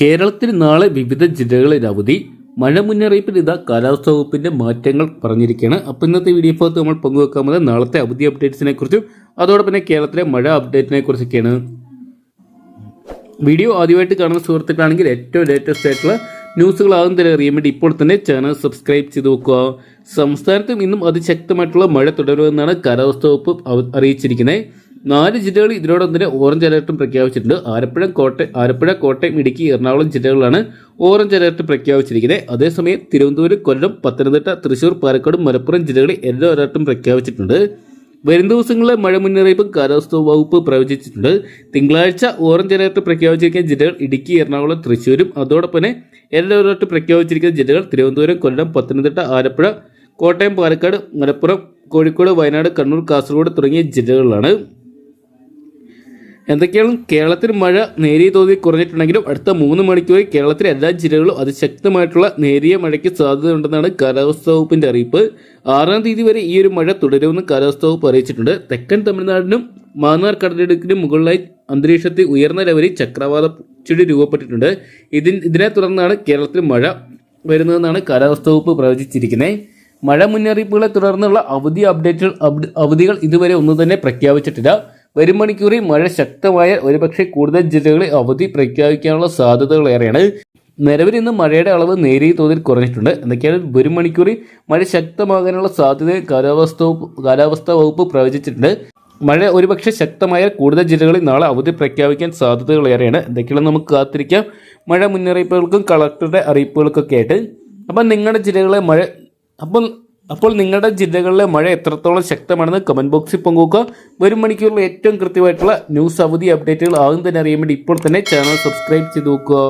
കേരളത്തിൽ നാളെ വിവിധ ജില്ലകളിൽ അവധി മഴ മുന്നറിയിപ്പിൽ ഇതാ കാലാവസ്ഥാ വകുപ്പിന്റെ മാറ്റങ്ങൾ പറഞ്ഞിരിക്കുകയാണ്. അപ്പോൾ ഇന്നത്തെ വീഡിയോ ഭാഗത്ത് നമ്മൾ പങ്കുവെക്കാൻ പങ്കുവെക്കാമത് നാളത്തെ അവധി അപ്ഡേറ്റ്സിനെ കുറിച്ചും അതോടൊപ്പം തന്നെ കേരളത്തിലെ മഴ അപ്ഡേറ്റിനെ കുറിച്ചൊക്കെയാണ്. വീഡിയോ ആദ്യമായിട്ട് കാണുന്ന സുഹൃത്തുക്കളാണെങ്കിൽ ഏറ്റവും ലേറ്റസ്റ്റ് ആയിട്ടുള്ള ന്യൂസുകൾ ആദ്യം തന്നെ അറിയാൻ വേണ്ടി ഇപ്പോൾ തന്നെ ചാനൽ സബ്സ്ക്രൈബ് ചെയ്ത് നോക്കുക സംസ്ഥാനത്തും ഇന്നും അതിശക്തമായിട്ടുള്ള മഴ തുടരുമെന്നാണ് കാലാവസ്ഥാ വകുപ്പ് അറിയിച്ചിരിക്കുന്നത്. നാല് ജില്ലകൾ ഇതിനോടൊപ്പം തന്നെ ഓറഞ്ച് അലർട്ടും പ്രഖ്യാപിച്ചിട്ടുണ്ട്. ആലപ്പുഴ കോട്ടയം ആലപ്പുഴ കോട്ടയം ഇടുക്കി എറണാകുളം ജില്ലകളിലാണ് ഓറഞ്ച് അലർട്ട് പ്രഖ്യാപിച്ചിരിക്കുന്നത്. അതേസമയം തിരുവനന്തപുരം കൊല്ലം പത്തനംതിട്ട തൃശൂർ പാലക്കാട് മലപ്പുറം ജില്ലകളിൽ യെല്ലോ അലർട്ടും പ്രഖ്യാപിച്ചിട്ടുണ്ട്. വരും ദിവസങ്ങളിലെ മഴ മുന്നറിയിപ്പും കാലാവസ്ഥാ വകുപ്പ് പ്രവചിച്ചിട്ടുണ്ട്. തിങ്കളാഴ്ച ഓറഞ്ച് അലർട്ട് പ്രഖ്യാപിച്ചിരിക്കുന്ന ജില്ലകൾ ഇടുക്കി എറണാകുളം തൃശ്ശൂരും അതോടൊപ്പം യെല്ലോ അലർട്ട് പ്രഖ്യാപിച്ചിരിക്കുന്ന ജില്ലകൾ തിരുവനന്തപുരം കൊല്ലം പത്തനംതിട്ട ആലപ്പുഴ കോട്ടയം പാലക്കാട് മലപ്പുറം കോഴിക്കോട് വയനാട് കണ്ണൂർ കാസർഗോഡ് തുടങ്ങിയ ജില്ലകളിലാണ്. എന്തൊക്കെയാണ്? കേരളത്തിൽ മഴ നേരിയ തോതിൽ കുറഞ്ഞിട്ടുണ്ടെങ്കിലും അടുത്ത മൂന്ന് മണിക്കൂർ കേരളത്തിലെ എല്ലാ ജില്ലകളിലും അതിശക്തമായിട്ടുള്ള നേരിയ മഴയ്ക്ക് സാധ്യതയുണ്ടെന്നാണ് കാലാവസ്ഥാ വകുപ്പിന്റെ അറിയിപ്പ്. ആറാം തീയതി വരെ ഈ ഒരു മഴ തുടരുമെന്ന് കാലാവസ്ഥാ വകുപ്പ് അറിയിച്ചിട്ടുണ്ട്. തെക്കൻ തമിഴ്നാടിനും മാന്നാർ കടലിടുക്കിനും മുകളിലായി അന്തരീക്ഷത്തിൽ ഉയർന്ന ലെവലിൽ ചക്രവാത ചുഴി രൂപപ്പെട്ടിട്ടുണ്ട്. ഇതിൻ ഇതിനെ തുടർന്നാണ് കേരളത്തിൽ മഴ വരുന്നതെന്നാണ് കാലാവസ്ഥാ വകുപ്പ് പ്രവചിച്ചിരിക്കുന്നത്. മഴ മുന്നറിയിപ്പുകളെ തുടർന്നുള്ള അവധി അപ്ഡേറ്റുകൾ അവധികൾ ഇതുവരെ ഒന്നും തന്നെ പ്രഖ്യാപിച്ചിട്ടില്ല. വരും മണിക്കൂറിൽ മഴ ശക്തമായ ഒരുപക്ഷെ കൂടുതൽ ജില്ലകളിൽ അവധി പ്രഖ്യാപിക്കാനുള്ള സാധ്യതകൾ ഏറെയാണ് നിലവിൽ ഇന്ന് മഴയുടെ അളവ് നേരിയ തോതിൽ കുറഞ്ഞിട്ടുണ്ട്. എന്തൊക്കെയാണ്? വരും മണിക്കൂറിൽ മഴ ശക്തമാകാനുള്ള സാധ്യത കാലാവസ്ഥ കാലാവസ്ഥാ വകുപ്പ് പ്രവചിച്ചിട്ടുണ്ട്. മഴ ഒരുപക്ഷെ ശക്തമായ കൂടുതൽ ജില്ലകളിൽ നാളെ അവധി പ്രഖ്യാപിക്കാൻ സാധ്യതകൾ ഏറെയാണ് എന്തൊക്കെയാണ് നമുക്ക് കാത്തിരിക്കാം. മഴ മുന്നറിയിപ്പുകൾക്കും കളക്ടറുടെ അറിയിപ്പുകൾക്കൊക്കെ ആയിട്ട് അപ്പം നിങ്ങളുടെ ജില്ലകളിലെ മഴ അപ്പം അപ്പോൾ നിങ്ങളുടെ ജില്ലകളിലെ മഴ എത്രത്തോളം ശക്തമാണെന്ന് കമന്റ് ബോക്സിൽ പങ്കുവെക്കുക. വരും മണിക്കൂറിൽ ഏറ്റവും കൃത്യമായിട്ടുള്ള ന്യൂസ് അവധി അപ്ഡേറ്റുകൾ ആകും തന്നെ അറിയാൻ വേണ്ടി ഇപ്പോൾ തന്നെ ചാനൽ സബ്സ്ക്രൈബ് ചെയ്ത് നോക്കുക.